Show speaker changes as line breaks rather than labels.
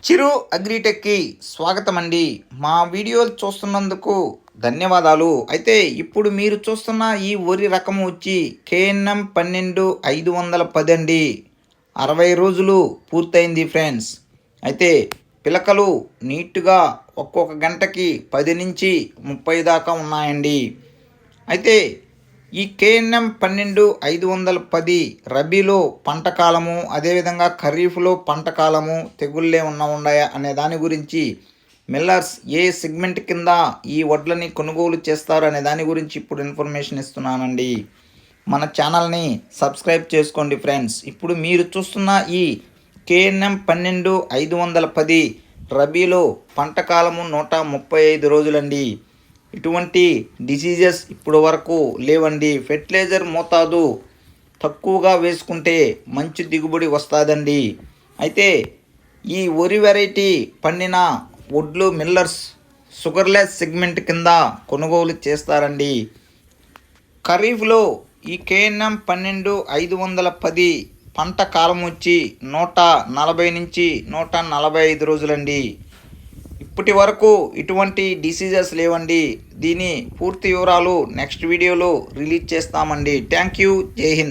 చిరు అగ్రిటెక్కి స్వాగతం అండి మా వీడియోలు చూస్తున్నందుకు ధన్యవాదాలు. అయితే ఇప్పుడు మీరు చూస్తున్న ఈ వరి రకం వచ్చి కేఎన్ఎం పన్నెండు ఐదు వందల పది అండి అరవై రోజులు పూర్తయింది ఫ్రెండ్స్. అయితే పిలకలు నీట్గా ఒక్కొక్క గంటకి పది నుంచి ముప్పై దాకా ఉన్నాయండి. అయితే ఈ కేఎన్ఎం పన్నెండు ఐదు వందల పది రబీలో పంట కాలము అదేవిధంగా ఖరీఫ్లో పంట కాలము తెగుళ్ళే ఉన్న ఉన్నాయా అనే దాని గురించి మిల్లర్స్ ఏ సెగ్మెంట్ కింద ఈ వడ్లని కొనుగోలు చేస్తారు అనే దాని గురించి ఇప్పుడు ఇన్ఫర్మేషన్ ఇస్తున్నానండి. మన ఛానల్ని సబ్స్క్రైబ్ చేసుకోండి ఫ్రెండ్స్. ఇప్పుడు మీరు చూస్తున్న ఈ కేఎన్ఎం పన్నెండు ఐదు వందల పది రబీలో పంట కాలము నూట ముప్పై ఐదు రోజులండి. ఇటువంటి డిసీజెస్ ఇప్పుడు వరకు లేవండి. ఫెర్టిలైజర్ మోతాదు తక్కువగా వేసుకుంటే మంచి దిగుబడి వస్తుందండి. అయితే ఈ వరి వెరైటీ పండిన వడ్లు మిల్లర్స్ షుగర్లెస్ సెగ్మెంట్ కింద కొనుగోలు చేస్తారండి. ఖరీఫ్లో ఈ కేఎన్ఎం పన్నెండు ఐదు వందల పది పంట కాలం వచ్చి నూట నలభై నుంచి నూట నలభై ఐదు రోజులండి. ఇప్పటి వరకు ఇటువంటి డిసీజెస్ లేవండి. దీని పూర్తి వివరాలు నెక్స్ట్ వీడియోలో రిలీజ్ చేస్తామండి. థ్యాంక్ యూ జై హింద్